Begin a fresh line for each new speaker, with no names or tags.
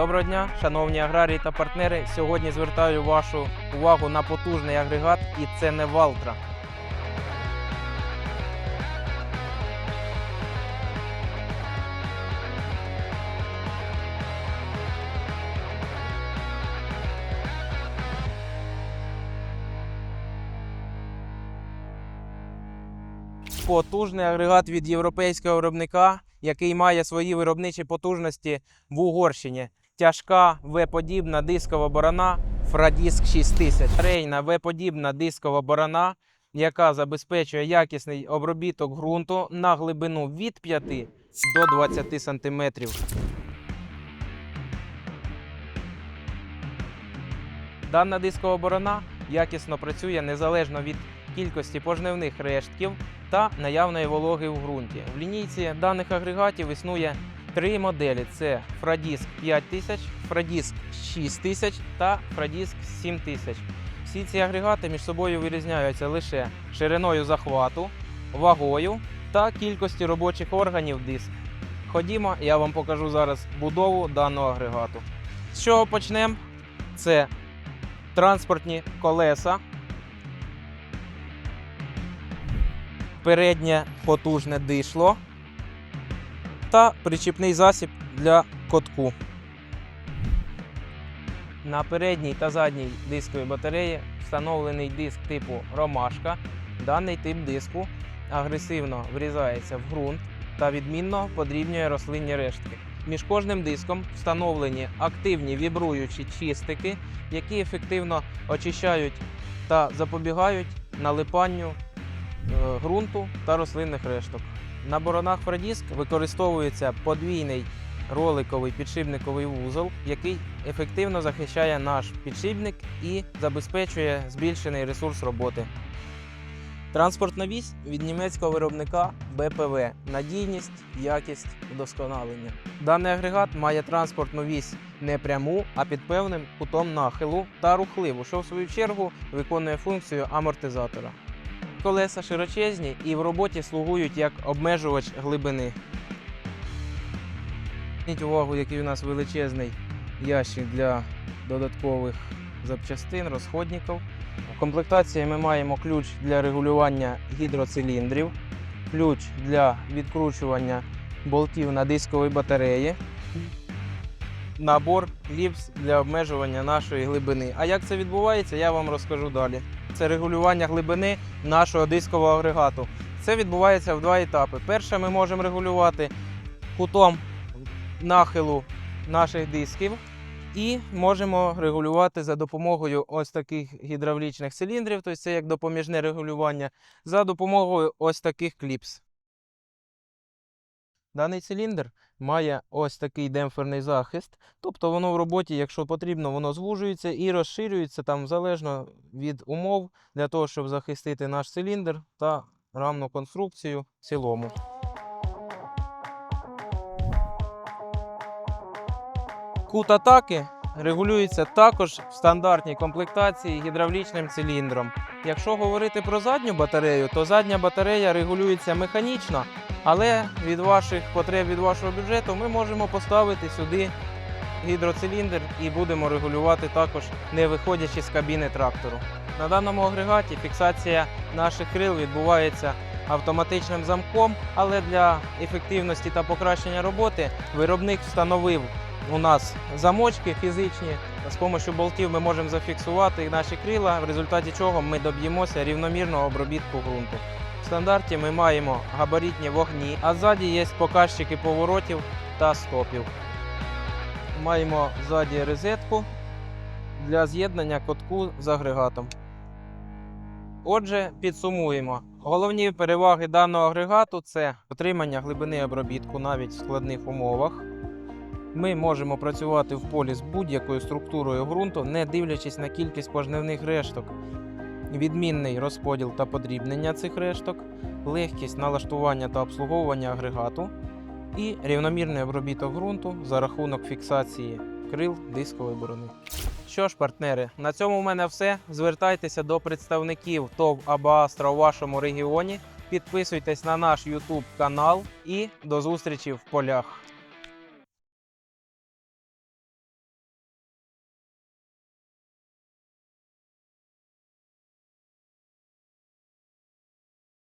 Доброго дня, шановні аграрії та партнери. Сьогодні звертаю вашу увагу на потужний агрегат, і це не Валтра. Потужний агрегат від європейського виробника, який має свої виробничі потужності в Угорщині. Тяжка В-подібна дискова борона Фрадіск 6000. Рейна В-подібна дискова борона, яка забезпечує якісний обробіток ґрунту на глибину від 5 до 20 см. Дана дискова борона якісно працює незалежно від кількості пожнивних рештків та наявної вологи в ґрунті. В лінійці даних агрегатів існує три моделі: це Фрадіск 5000, Фрадіск 6000 та Фрадіск 7000. Всі ці агрегати між собою вирізняються лише шириною захвату, вагою та кількістю робочих органів диск. Ходімо, я вам покажу зараз будову даного агрегату. З чого почнемо? Це транспортні колеса, переднє потужне дишло та причіпний засіб для котку. На передній та задній дисковій батареї встановлений диск типу Ромашка. Даний тип диску агресивно врізається в ґрунт та відмінно подрібнює рослинні рештки. Між кожним диском встановлені активні вібруючі чистики, які ефективно очищають та запобігають налипанню е, ґрунту та рослинних решток. На боронах Фрадіск використовується подвійний роликовий підшипниковий вузол, який ефективно захищає наш підшипник і забезпечує збільшений ресурс роботи. Транспортна вісь від німецького виробника БПВ. Надійність, якість, вдосконалення. Даний агрегат має транспортну вісь не пряму, а під певним кутом нахилу та рухливу, що в свою чергу виконує функцію амортизатора. Колеса широчезні і в роботі слугують як обмежувач глибини. Зверніть увагу, який у нас величезний ящик для додаткових запчастин, розходників. В комплектації ми маємо ключ для регулювання гідроциліндрів, ключ для відкручування болтів на дисковій батареї, набор ліпс для обмежування нашої глибини. А як це відбувається, я вам розкажу далі. Це регулювання глибини нашого дискового агрегату. Це відбувається в два етапи. Перше, ми можемо регулювати кутом нахилу наших дисків. І можемо регулювати за допомогою ось таких гідравлічних циліндрів, тобто це як допоміжне регулювання, за допомогою ось таких кліпс. Даний циліндр має ось такий демпферний захист, тобто воно в роботі, якщо потрібно, воно звужується і розширюється там залежно від умов для того, щоб захистити наш циліндр та рамну конструкцію в цілому. Кут атаки регулюється також в стандартній комплектації гідравлічним циліндром. Якщо говорити про задню батарею, то задня батарея регулюється механічно, але від ваших потреб, від вашого бюджету, ми можемо поставити сюди гідроциліндр і будемо регулювати також, не виходячи з кабіни трактору. На даному агрегаті фіксація наших крил відбувається автоматичним замком, але для ефективності та покращення роботи виробник встановив у нас замочки фізичні. З допомогою болтів ми можемо зафіксувати наші крила, в результаті чого ми доб'ємося рівномірного обробітку ґрунту. В стандарті ми маємо габаритні вогні, а ззаді є показчики поворотів та стопів. Маємо ззаді розетку для з'єднання котку з агрегатом. Отже, підсумуємо. Головні переваги даного агрегату це отримання глибини обробітку навіть в складних умовах. Ми можемо працювати в полі з будь-якою структурою ґрунту, не дивлячись на кількість пожнивних решток, відмінний розподіл та подрібнення цих решток, легкість налаштування та обслуговування агрегату і рівномірний обробіток ґрунту за рахунок фіксації крил дискової борони. Що ж, партнери, на цьому в мене все. Звертайтеся до представників ТОВ Абаастра у вашому регіоні. Підписуйтесь на наш YouTube канал і до зустрічі в полях.